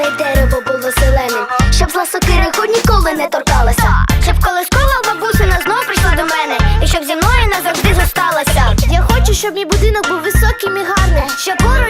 кожне дерево було зеленим, щоб зла сокири хоч ніколи не торкалася. Щоб коли школа бабусина знов прийшла до мене, і щоб зі мною назавжди зосталася. Я хочу, щоб мій будинок був високим і гарним, щоб поруч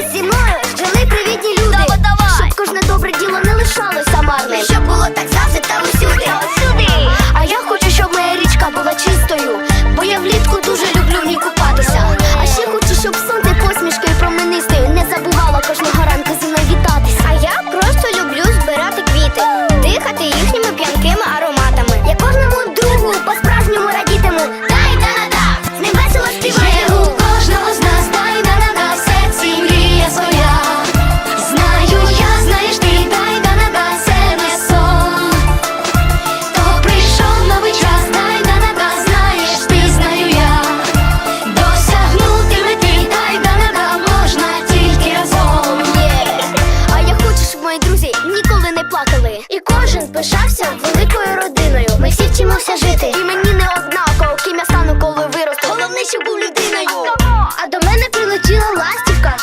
був людиною. А до мене прилетіла ластівка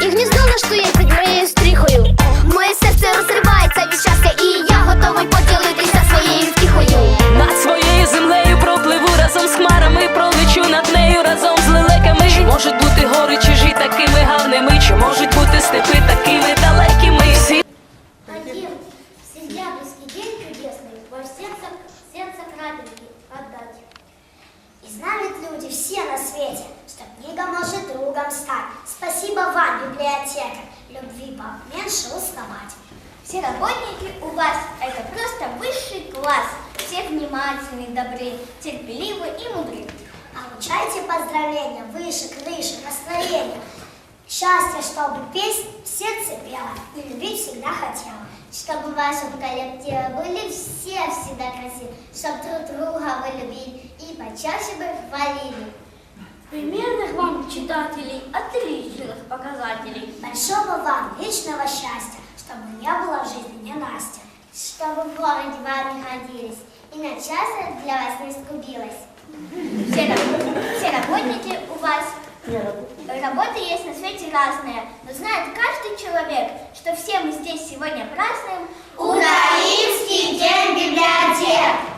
і гніздо лаштує під моєю стріхою. Моє серце розривається від щастя, і я готовий поділитися своєю втіхою. Над своєю землею пропливу разом з хмарами, пролечу над нею разом з лелеками. Чи можуть бути гори чужі такими гарними? Чи можуть бути степи такими далекими? Всі сентябрьский день чудесный, ваш сердце, сердце крапинки отдать. Знают люди все на свете, что книга может другом стать. Спасибо вам, библиотека, любви поменьше уставать. Все работники у вас – это просто высший класс. Все внимательны, добры, терпеливы и мудры. Получайте поздравления, выше крыши, настроение. Счастье, чтобы песнь в сердце пела и любить всегда хотела. Чтобы в вашем коллективе были все всегда красивы, чтобы друг друга хвалили. Примерных вам читателей отличных показателей. Большого вам вечного счастья, чтобы не было в жизни ненастья. Чтобы в городе вам не ходились и на час для вас не сгубилась. Все, все работники у вас Работы есть на свете разные, но знает каждый человек, что все мы здесь сегодня празднуем Украинский день библиотек.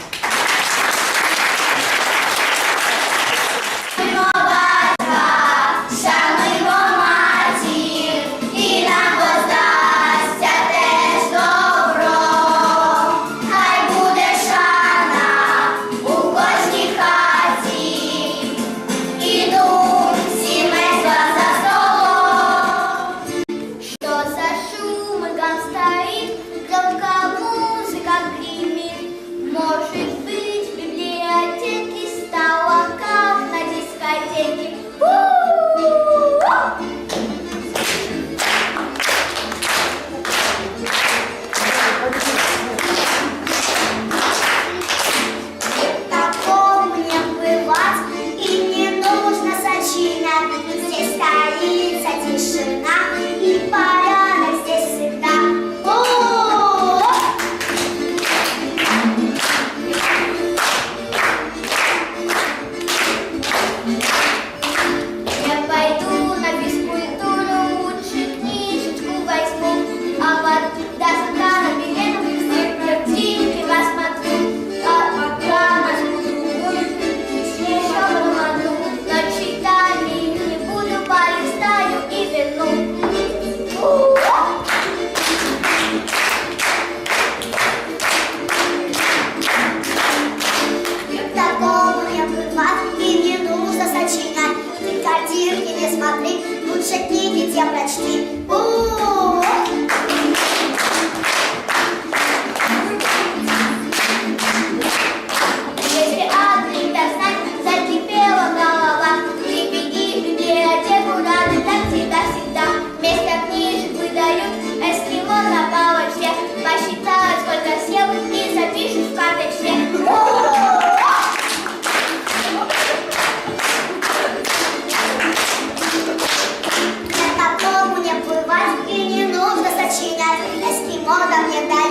Лучше книги те прочти. Если mountain